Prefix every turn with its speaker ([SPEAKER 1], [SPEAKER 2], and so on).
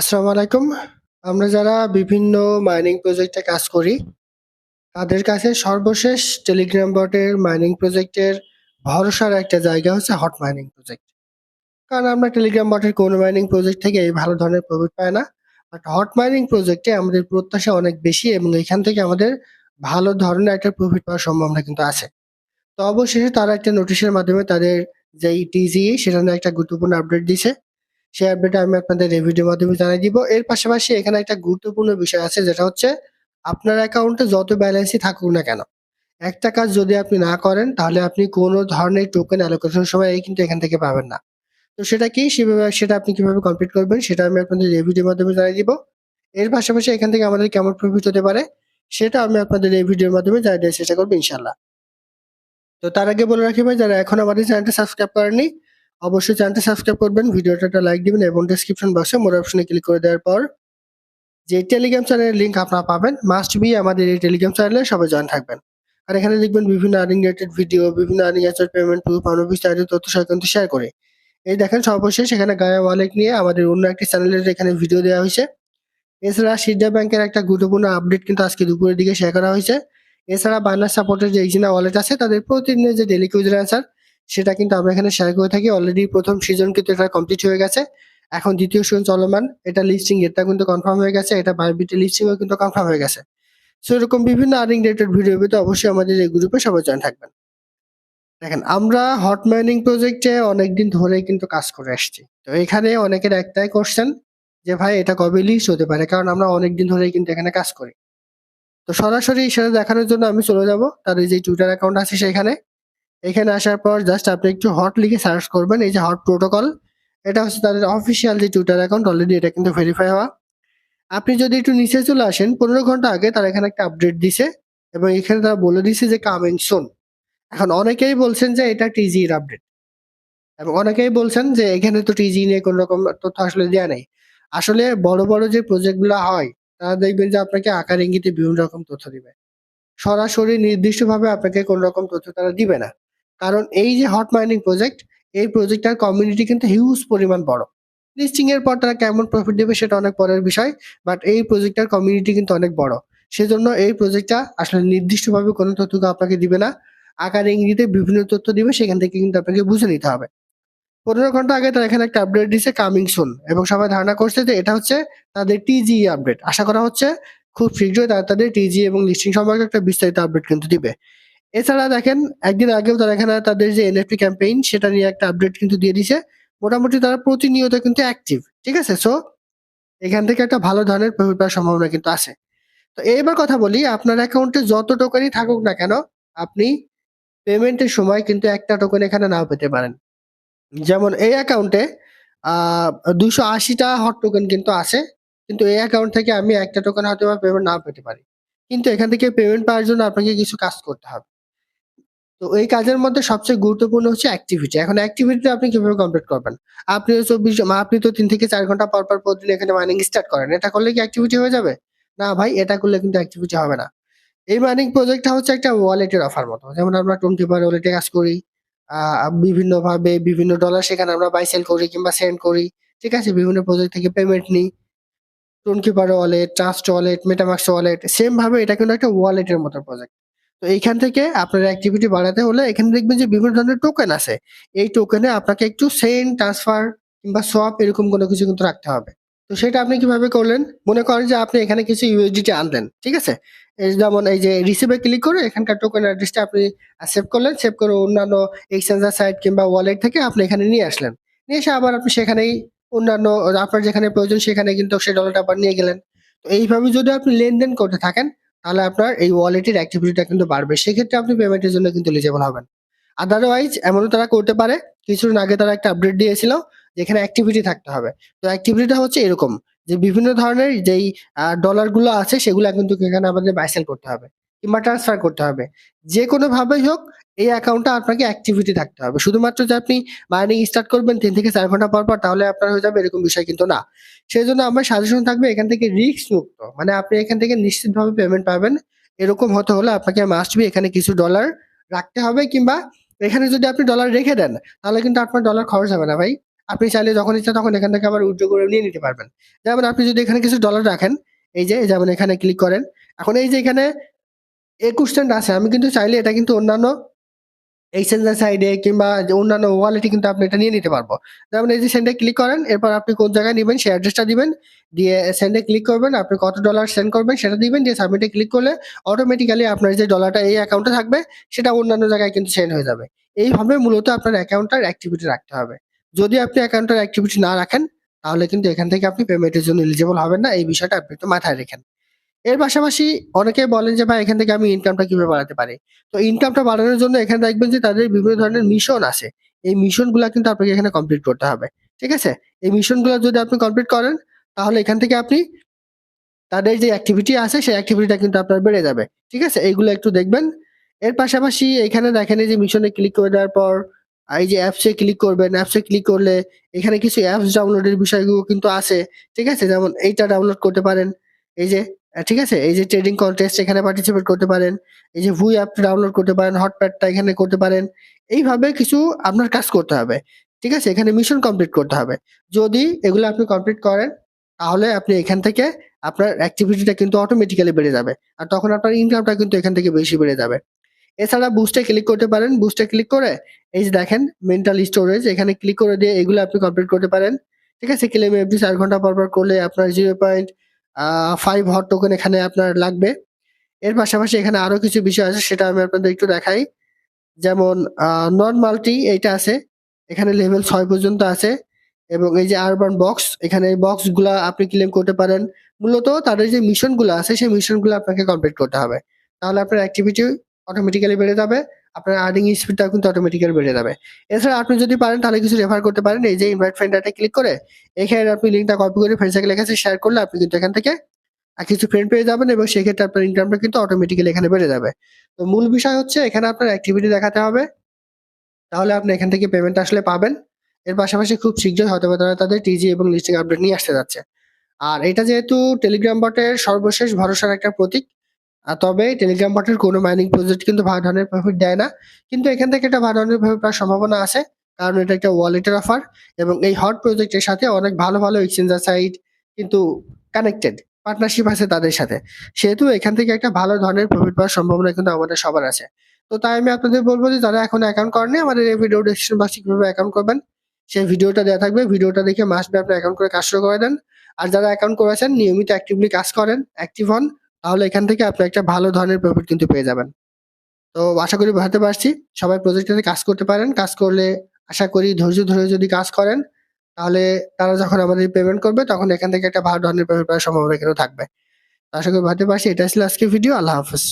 [SPEAKER 1] আসসালামু আলাইকুম। আমরা যারা বিভিন্ন মাইনিং প্রজেক্টে কাজ করি, তাদের কাছে সর্বশেষ টেলিগ্রাম বটের মাইনিং প্রজেক্টের ভরসার একটা জায়গা হচ্ছে হট মাইনিং প্রজেক্ট। কারণ আমরা টেলিগ্রাম বটের কোনো মাইনিং প্রজেক্ট থেকে এই ভালো ধরনের প্রফিট পাই না। বাট হট মাইনিং প্রজেক্টে আমাদের প্রত্যাশা অনেক বেশি এবং এখান থেকে আমাদের ভালো ধরনের একটা প্রফিট পাওয়ার সম্ভাবনা কিন্তু আছে। তো অবশেষে তারা একটা নোটিশের মাধ্যমে তাদের যেই টিজিই সেটা নিয়ে একটা গুরুত্বপূর্ণ আপডেট দিছে। সেই আপডেট আমি আপনাদের এই ভিডিওর মাধ্যমে জানিয়ে দিব। এর পাশাপাশি এখানে একটা গুরুত্বপূর্ণ বিষয় আছে যেটা হচ্ছে আপনার অ্যাকাউন্টে যত ব্যালেন্সই থাকুক না কেন, একটা কাজ যদি আপনি না করেন তাহলে আপনি কোনো ধরনের টোকেন অ্যালোকেশন সময় এই কিন্তু এখান থেকে পাবেন না। তো সেটা কি? সেভাবে সেটা আপনি কীভাবে কমপ্লিট করবেন সেটা আমি আপনাদের এই ভিডিওর মাধ্যমে জানিয়ে দিব। এর পাশাপাশি এখান থেকে আমাদের কেমন প্রফিট হতে পারে সেটা আমি আপনাদের এই ভিডিওর মাধ্যমে জানিয়ে দেওয়ার চেষ্টা করব ইনশাআল্লাহ। তো তার আগে বলে রাখি ভাই যারা এখন আমাদের চ্যানেলটা সাবস্ক্রাইব করেননি অবশ্যই চ্যানেলটা সাবস্ক্রাইব করবেন, ভিডিওটা লাইক দিবেন এবং ডেসক্রিপশন বক্সে মোর অপশনে ক্লিক করে দেওয়ার পর যে টেলিগ্রাম চ্যানেলের লিংক আপনারা পাবেন মাস্ট বি আমাদের এই টেলিগ্রাম চ্যানেলে সবাই জয়েন থাকবেন। আর এখানে দেখবেন বিভিন্ন আর্নিং রিলেটেড ভিডিও, বিভিন্ন আর্নিং অ্যাচার পেমেন্ট প্রুফ, আমরা বিস্তারিত তথ্য সংক্রান্ত শেয়ার করে এই দেখেন সর্বশেষ এখানে গায়া ওয়ালেট নিয়ে আমাদের অন্য একটি চ্যানেলের এখানে ভিডিও দেওয়া হয়েছে। এছাড়া সিডা ব্যাংকের একটা গুরুত্বপূর্ণ আপডেট কিন্তু আজকে দুপুরের দিকে শেয়ার করা হয়েছে। এছাড়া বায়ানার সাপোর্টের যে ইজিনা ওয়ালেট আছে তাদের প্রতিদিনের যে ডেইলি কুইজের অ্যান্সার সেটা কিন্তু আমরা এখানে শেয়ার করে থাকি। অলরেডি প্রথম সিজন কিন্তু এটা কমপ্লিট হয়ে গেছে। এখন দ্বিতীয় সিজন চলমান। এটা লিস্টিং এটা কিন্তু কনফার্ম হয়ে গেছে। এটা বাইবিটে লিস্টিংও কিন্তু কনফার্ম হয়ে গেছে। সো এরকম বিভিন্ন আর্নিং রিলেটেড ভিডিও পেতে অবশ্যই আমাদের এই গ্রুপে সবাই জয়েন থাকবেন। দেখেন, আমরা হট মাইনিং প্রজেক্টে অনেকদিন ধরেই কিন্তু কাজ করে আসছি। তো এখানে অনেকের একটাই কোশ্চেন যে, ভাই, এটা কবে লিস্ট হতে পারে? কারণ আমরা অনেকদিন ধরেই কিন্তু এখানে কাজ করি। তো সরাসরি সেটা দেখানোর জন্য আমি চলে যাব তাদের যে টুইটার অ্যাকাউন্ট আছে সেখানে। এখানে আসার পর জাস্ট আপনি একটু হট লিখে সার্চ করবেন। এই যে হট প্রোটোকল এটা হচ্ছে তাদের অফিসিয়াল যে টুইটার অ্যাকাউন্ট অলরেডি এটা কিন্তু ভেরিফাই হওয়া। আপনি যদি একটু নিচে চলে আসেন ১৫ ঘণ্টা আগে তারা এখানে একটা আপডেট দিছে এবং এখানে তারা বলে দিছে যে কামিং সোন এখন অনেকেই বলছেন যে এটা টিজির আপডেট। এবং অনেকেই বলছেন যে এখানে তো টিজি নিয়ে কোন রকম তথ্য আসলে দেওয়া নেই। আসলে বড়, বড় যে প্রজেক্টগুলো হয় তারা দেখবেন যে আপনাকে আকার ইঙ্গিতে বিভিন্ন রকম তথ্য দিবে। সরাসরি নির্দিষ্টভাবে আপনাকে কোন রকম তথ্য তারা দিবে না। কারণ এই যে হট মাইনিং প্রজেক্ট এই প্রজেক্টটার কমিউনিটি কিন্তু হিউজ পরিমাণ বড়। লিস্টিং এর পর তারা কেমন প্রফিট দিবে সেটা অনেক পরের বিষয়। বাট এই প্রজেক্টটার কমিউনিটি কিন্তু অনেক বড়। সেজন্য এই প্রজেক্টটা আসলে নির্দিষ্টভাবে কোনো তথ্য আপনাকে দিবে না। আকার ইঙ্গিতে বিভিন্ন তথ্য দিবে, সেখান থেকে কিন্তু আপনাকে বুঝে নিতে হবে। ১৫ ঘণ্টা আগে তারা এখানে একটা আপডেট দিছে কামিং সুন এবং সবাই ধারণা করছে যে এটা হচ্ছে তাদের টিজি আপডেট। আশা করা হচ্ছে খুব শীঘ্রই তারা তাদের টিজি এবং লিস্টিং সম্পর্কে একটা বিস্তারিত আপডেট কিন্তু দিবে। এছাড়া দেখেন, একদিন আগেও তারা এখানে তাদের যে এনএফটি ক্যাম্পেইন সেটা নিয়ে একটা আপডেট কিন্তু দিয়ে দিছে। মোটামুটি তারা প্রতিনিয়ত কিন্তু অ্যাক্টিভ। ঠিক আছে? সো এখান থেকে একটা ভালো ধরনের প্রফিট পাওয়ার সম্ভাবনা কিন্তু আছে। তো এবার কথা বলি, আপনার অ্যাকাউন্টে যত টোকেনই থাকুক না কেন, আপনি পেমেন্টের সময় কিন্তু একটা টোকেন এখানে নাও পেতে পারেন। যেমন এই অ্যাকাউন্টে আ ২৮০ টা হট টোকেন কিন্তু আছে। কিন্তু এই অ্যাকাউন্ট থেকে আমি একটা টোকেন হয়তোবা পেমেন্ট নাও পেতে পারি। কিন্তু এখান থেকে পেমেন্ট পাওয়ার জন্য আপনাকে কিছু কাজ করতে হবে। তো এই কাজের মধ্যে সবচেয়ে গুরুত্বপূর্ণ হচ্ছে অ্যাক্টিভিটি। এখন অ্যাক্টিভিটিটা আপনি কীভাবে কমপ্লিট করবেন? আপনি ২৪ মা আপনি তো তিন থেকে চার ঘণ্টা পর, পর প্রতিদিন এখানে মাইনিং স্টার্ট করেন। এটা করলে কি অ্যাক্টিভিটি হয়ে যাবে? না ভাই এটা করলে কিন্তু অ্যাক্টিভিটি হবে না। এই মাইনিং প্রজেক্টটা হচ্ছে একটা ওয়ালেটের অফার মতো। যেমন আমরা টোয়েন্টি পার ওয়ালেটে কাজ করি। বিভিন্নভাবে বিভিন্ন ডলার সেখানে আমরা বাই সেল করি কিংবা সেন্ড করি। ঠিক আছে? বিভিন্ন প্রজেক্ট থেকে পেমেন্ট নিই। Tonkeeper wallet, Trust wallet, MetaMask wallet same ভাবে এটা কিন্তু একটা ওয়ালেটের মতো প্রজেক্ট। তো এইখান থেকে আপনার অ্যাক্টিভিটি বাড়াতে হলে এখানে দেখবেন যে বিভিন্ন ধরনের টোকেন আছে। এই টোকেনে আপনাকে একটু সেন্ড, ট্রান্সফার কিংবা সোয়াপ এরকম কোনো কিছু কিন্তু রাখতে হবে। তো সেটা আপনি কীভাবে করলেন? মনে করেন যে আপনি এখানে কিছু ইউএসডিটি আনলেন। ঠিক আছে? যেমন এই যে রিসিভে ক্লিক করে এখানকার টোকেন অ্যাড্রেসটা আপনি সেভ করলেন। সেভ করে অন্যান্য এক্সচেঞ্জার সাইট কিংবা ওয়ালেট থেকে আপনি এখানে নিয়ে আসলেন। নিয়ে এসে আবার আপনি সেখানেই অন্যান্য আপনার যেখানে প্রয়োজন সেখানে কিন্তু সেই ডলারটা আবার নিয়ে গেলেন। তো এইভাবে যদি আপনি লেনদেন করতে থাকেন তাহলে আপনার এই ওয়ালেটের অ্যাক্টিভিটিটা কিন্তু বাড়বে। সেক্ষেত্রে আপনি পেমেন্টের জন্য কিন্তু এলিজেবল হবেন। আদারওয়াইজ এমনও তারা করতে পারে কিছুদিন আগে তারা একটা আপডেট দিয়েছিল, যেখানে অ্যাক্টিভিটি থাকতে হবে। তো অ্যাক্টিভিটিটা হচ্ছে এরকম, যে বিভিন্ন ধরনের যেই ডলারগুলো ডলারগুলো আছে, সেগুলো কিন্তু এখানে আমাদের বাইসেল করতে হবে কিংবা ট্রান্সফার করতে হবে। যেকোনোভাবেই হোক এই অ্যাকাউন্টটা আপনাকে অ্যাক্টিভিটি থাকতে হবে। শুধুমাত্র যে আপনি মাইনিং স্টার্ট করবেন তিন থেকে চার ঘণ্টা পর, পর তাহলে আপনার হয়ে যাবে এরকম বিষয় কিন্তু না। সেই জন্য আমার সাজেশন থাকবে এখান থেকে রিস্ক মুক্ত। মানে আপনি এখান থেকে নিশ্চিতভাবে পেমেন্ট পাবেন। এরকম হতে হলে আপনাকে মাস্ট বি এখানে কিছু ডলার রাখতে হবে কিংবা এখানে যদি আপনি ডলার রেখে দেন তাহলে কিন্তু আপনার ডলার খরচ হবে না ভাই। আপনি চাইলে যখন ইচ্ছা তখন এখান থেকে আবার উদ্যোগ করে নিয়ে নিতে পারবেন। যেমন আপনি যদি এখানে কিছু ডলার রাখেন, এই যে যেমন এখানে ক্লিক করেন। এখন এই যে এখানে ২১ সেন্ট আছে। আমি কিন্তু চাইলে এটা কিন্তু অন্যান্য এক্সচেঞ্জের সাইডে কিংবা অন্যান্য ওয়ালেটে কিন্তু আপনি এটা নিয়ে নিতে পারব। যেমন এই যে সেন্ডে ক্লিক করেন, এরপর আপনি কোন জায়গায় নিবেন সেই অ্যাড্রেসটা দিবেন। দিয়ে সেন্ডে ক্লিক করবেন, আপনি কত ডলার সেন্ড করবেন সেটা দিবেন। দিয়ে সাবমিটে ক্লিক করলে অটোমেটিক্যালি আপনার যে ডলারটা এই অ্যাকাউন্টে থাকবে সেটা অন্যান্য জায়গায় কিন্তু সেন্ড হয়ে যাবে। এইভাবে মূলত আপনার অ্যাকাউন্টটার অ্যাক্টিভিটি রাখতে হবে। যদি আপনি অ্যাকাউন্টের অ্যাক্টিভিটি না রাখেন, তাহলে কিন্তু এখান থেকে আপনি পেমেন্টের জন্য এলিজিবল হবেন না। এই বিষয়টা আপনি একটু মাথায় রেখেন। এর পাশাপাশি অনেকে বলেন যে ভাই এখান থেকে আমি ইনকামটা কীভাবে বাড়াতে পারি? তো ইনকামটা বাড়ানোর জন্য এখানে দেখবেন যে তাদের বিভিন্ন ধরনের মিশন আছে। এই মিশনগুলা কিন্তু আপনাকে এখানে কমপ্লিট করতে হবে। ঠিক আছে? এই মিশনগুলা যদি আপনি কমপ্লিট করেন, তাহলে এখান থেকে আপনি তাদের যে অ্যাক্টিভিটি আছে সেই অ্যাক্টিভিটিটা কিন্তু আপনার বেড়ে যাবে। ঠিক আছে? এইগুলো একটু দেখবেন। এর পাশাপাশি এখানে দেখেন যে মিশনে ক্লিক করে দেওয়ার পর এই যে অ্যাপসে ক্লিক করবেন। অ্যাপসে ক্লিক করলে এখানে কিছু অ্যাপস ডাউনলোডের বিষয়গুলো কিন্তু আছে। ঠিক আছে? যেমন এইটা ডাউনলোড করতে পারেন। এই যে ঠিক আছে? এই যে ট্রেডিং কনটেস্ট এখানে পার্টিসিপেট করতে পারেন। এই যে ভুই অ্যাপ ডাউনলোড করতে পারেন, হটপ্যাডটা এখানে করতে পারেন। এইভাবে কিছু আপনার কাজ করতে হবে। ঠিক আছে? এখানে মিশন কমপ্লিট করতে হবে। যদি এগুলো আপনি কমপ্লিট করেন, তাহলে আপনি এখান থেকে আপনার অ্যাক্টিভিটিটা কিন্তু অটোমেটিক্যালি বেড়ে যাবে। আর তখন আপনার ইনকামটা কিন্তু এখান থেকে বেশি বেড়ে যাবে। এছাড়া বুস্টে ক্লিক করতে পারেন। বুস্টে ক্লিক করে এই যে দেখেন মেন্টাল স্টোরেজ এখানে ক্লিক করে দিয়ে এগুলো আপনি কমপ্লিট করতে পারেন। ঠিক আছে? ক্লেম এভরি ৪ ঘণ্টা পর, পর করলে আপনার 0. আ 5 হট টোকেন এখানে আপনার লাগবে। এর পাশাপাশি এখানে আরও কিছু বিষয় আছে, সেটা আমি আপনাদের একটু দেখাই। যেমন নন মাল্টি এইটা আছে। এখানে লেভেল ছয় পর্যন্ত আছে এবং এই যে আরবান বক্স এখানে বক্সগুলা আপনি ক্লেম করতে পারেন। মূলত তাদের যে মিশনগুলা আছে, সেই মিশনগুলো আপনাকে কমপ্লিট করতে হবে। তাহলে আপনার অ্যাক্টিভিটি অটোমেটিক্যালি বেড়ে যাবে। আপনার আর্নিং স্পিডটাও কিন্তু অটোমেটিক্যালি বেড়ে যাবে। এছাড়া আপনি যদি পারেন, তাহলে কিছু রেফার করতে পারেন। এই যে ইনভাইট ফ্রেন্ড এটাতে ক্লিক করে, এখানে আপনি লিঙ্কটা কপি করে ফ্রেন্ড সার্কেলের শেয়ার করলে আপনি কিন্তু এখান থেকে কিছু ফ্রেন্ড পেয়ে যাবেন এবং সেক্ষেত্রে আপনার ইনকামটা কিন্তু অটোমেটিক্যালি এখানে বেড়ে যাবে। তো মূল বিষয় হচ্ছে, এখানে আপনার অ্যাক্টিভিটি দেখাতে হবে। তাহলে আপনি এখান থেকে পেমেন্ট আসলে পাবেন। এর পাশাপাশি খুব শীঘ্রই হয়তোবা তারা তাদের টিজি এবং লিস্টিং আপডেট নিয়ে আসতে যাচ্ছে। আর এটা যেহেতু টেলিগ্রাম বটের সর্বশেষ ভরসার একটা প্রতীক। তবে টেলিগ্রাম বটের কোনো মাইনিং প্রজেক্ট কিন্তু ভালো ধরনের প্রফিট দেয় না। কিন্তু এখান থেকে একটা ভালো ধরনের প্রফিট পাওয়ার সম্ভাবনা আছে। কারণ এটা একটা ওয়ালেটের অফার এবং এই হট প্রজেক্টের সাথে অনেক ভালো, ভালো এক্সচেঞ্জার সাইট কিন্তু কানেক্টেড। পার্টনারশিপ আছে তাদের সাথে। সেহেতু এখান থেকে একটা ভালো ধরনের প্রফিট পাওয়ার সম্ভাবনা কিন্তু আমাদের সবার আছে। তো তাই আমি আপনাদের বলব যে যারা এখন অ্যাকাউন্ট করেনি আমাদের এই ভিডিও ডেসক্রিপশন বক্সে কীভাবে অ্যাকাউন্ট করবেন সেই ভিডিওটা দেওয়া থাকবে। ভিডিওটা দেখে মাস্ট আপনার অ্যাকাউন্ট করে কাজ শুরু করে দেন। আর যারা অ্যাকাউন্ট করেছেন নিয়মিত অ্যাক্টিভলি কাজ করেন, অ্যাক্টিভ হন। তাহলে এখান থেকে আপনি একটা ভালো ধরনের প্রফিট কিন্তু পেয়ে যাবেন। তো আশা করি বোঝাতে পারছি। সবাই প্রজেক্টটাতে কাজ করতে পারেন। কাজ করলে আশা করি ধৈর্য ধরে যদি কাজ করেন, তাহলে তারা যখন আমাদের পেমেন্ট করবে তখন এখান থেকে একটা ভালো ধরনের প্রফিট পাওয়ার সম্ভাবনা কিন্তু থাকবে। আশা করি বোঝাতে পারছি। এটা ছিল আজকে ভিডিও। আল্লাহ হাফেজ।